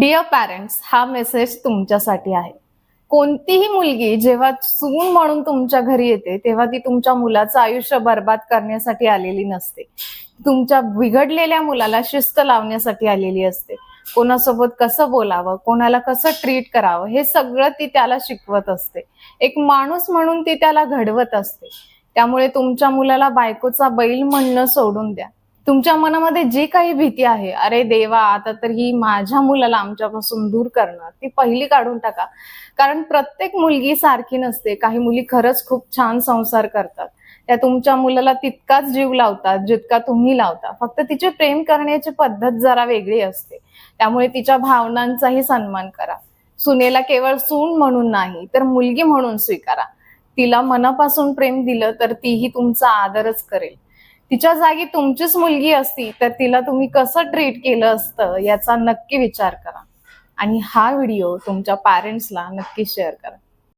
Dear parents हा message तुमच्यासाठी आहे. कोणतीही मुलगी जेव्हा सून म्हणून तुमच्या घरी येते तेव्हा ती तुमच्या मुलाचं आयुष्य बर्बाद करण्यासाठी आलेली नसते. तुमच्या बिघडलेल्या मुलाला शिस्त लावण्यासाठी आलेली असते. कोणासोबत कसं बोलावं कोणाला कसं ट्रीट करावं हे सगळं ती त्याला शिकवत असते. एक माणूस म्हणून ती त्याला घडवत असते. त्यामुळे तुमच्या मुलाला बायकोचा बैल म्हणणं सोडून द्या. तुमच्या मनामध्ये जी काही भीती आहे अरे देवा आता तर ही माझ्या मुलाला आमच्यापासून दूर करणार ती पहिली काढून टाका. कारण प्रत्येक मुलगी सारखी नसते. काही मुली खरंच खूप छान संसार करतात. त्या तुमच्या मुलाला तितकाच जीव लावतात जितका तुम्ही लावता. फक्त तिचे प्रेम करण्याची पद्धत जरा वेगळी असते. त्यामुळे तिच्या भावनांचाही सन्मान करा. सुनेला केवळ सून म्हणून नाही तर मुलगी म्हणून स्वीकारा. तिला मनापासून प्रेम दिलं तर तीही तुमचा आदरच करेल. तिच्या जागी तुमचीच मुलगी असती तर तिला तुम्ही कसं ट्रीट केलं असतं याचा नक्की विचार करा. आणि हा व्हिडिओ तुमच्या पॅरेंट्सला नक्की शेअर करा.